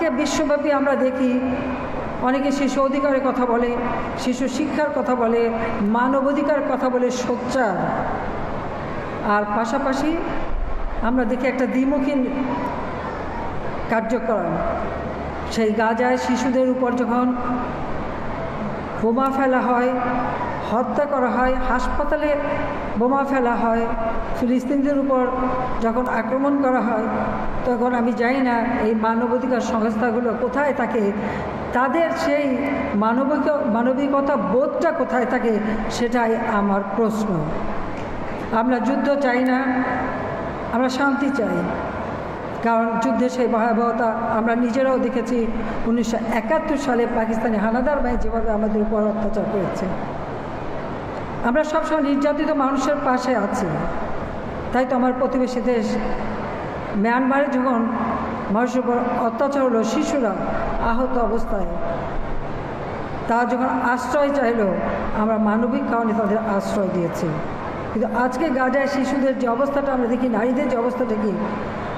বিশ্বব্যাপী আমরা দেখি অনেকে শিশু অধিকারের কথা বলে, শিশু শিক্ষার কথা বলে, মানবাধিকার কথা বলে সোচ্চার। আর পাশাপাশি আমরা দেখি একটা দ্বিমুখী কার্যক্রম। সেই গাজায় শিশুদের উপর যখন বোমা ফেলা হয় হত্যা করা হয়, হাসপাতালে বোমা ফেলা হয়, ফিলিস্তিনদের উপর যখন আক্রমণ করা হয়, তখন আমি জানি না এই মানবাধিকার সংস্থাগুলো কোথায় থাকে। তাদের সেই মানবিক, মানবিকতা বোধটা কোথায় থাকে সেটাই আমার প্রশ্ন। আমরা যুদ্ধ চাই না, আমরা শান্তি চাই। কারণ যুদ্ধের সেই ভয়াবহতা আমরা নিজেরাও দেখেছি। উনিশশো একাত্তর সালে পাকিস্তানি হানাদার বাহিনী যেভাবে আমাদের উপর অত্যাচার করেছে। আমরা সবসময় নির্যাতিত মানুষের পাশে আছি। তাই তো আমার প্রতিবেশী দেশ মিয়ানমারে যখন মানুষের উপর অত্যাচার হলো, শিশুরা আহত অবস্থায়, তারা যখন আশ্রয় চাইল, আমরা মানবিক কারণে তাদের আশ্রয় দিয়েছি। কিন্তু আজকে গাজায় শিশুদের যে অবস্থাটা আমরা দেখি, নারীদের যে অবস্থা দেখি,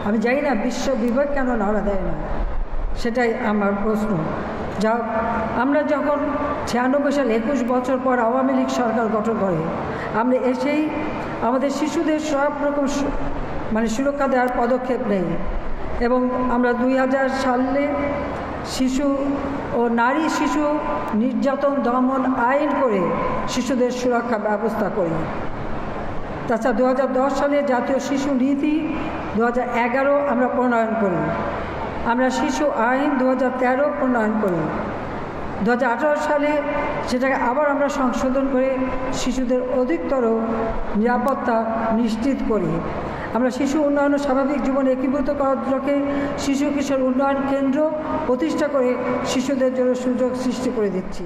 আমি জানি না বিশ্ব বিবেক কেন নাড়া দেয় না, সেটাই আমার প্রশ্ন। যা, আমরা যখন ছিয়ানব্বই সাল একুশ বছর পর আওয়ামী লীগ সরকার গঠন করে, আমরা এসেই আমাদের শিশুদের সব রকম মানে সুরক্ষা দেওয়ার পদক্ষেপ নেই। এবং আমরা দুই হাজার সালে শিশু ও নারী শিশু নির্যাতন দমন আইন করে শিশুদের সুরক্ষা ব্যবস্থা করি। তাছাড়া দু হাজার দশ সালে জাতীয় শিশু নীতি দু হাজার এগারো আমরা প্রণয়ন করি। আমরা শিশু আইন দু হাজার তেরো প্রণয়ন করি। দু হাজার আঠারো সালে সেটাকে আবার আমরা সংশোধন করে শিশুদের অধিকতর নিরাপত্তা নিশ্চিত করি। আমরা শিশু উন্নয়ন ও স্বাভাবিক জীবন একীভূত করার লক্ষ্যে শিশু কিশোর উন্নয়ন কেন্দ্র প্রতিষ্ঠা করে শিশুদের জন্য সুযোগ সৃষ্টি করে দিচ্ছি।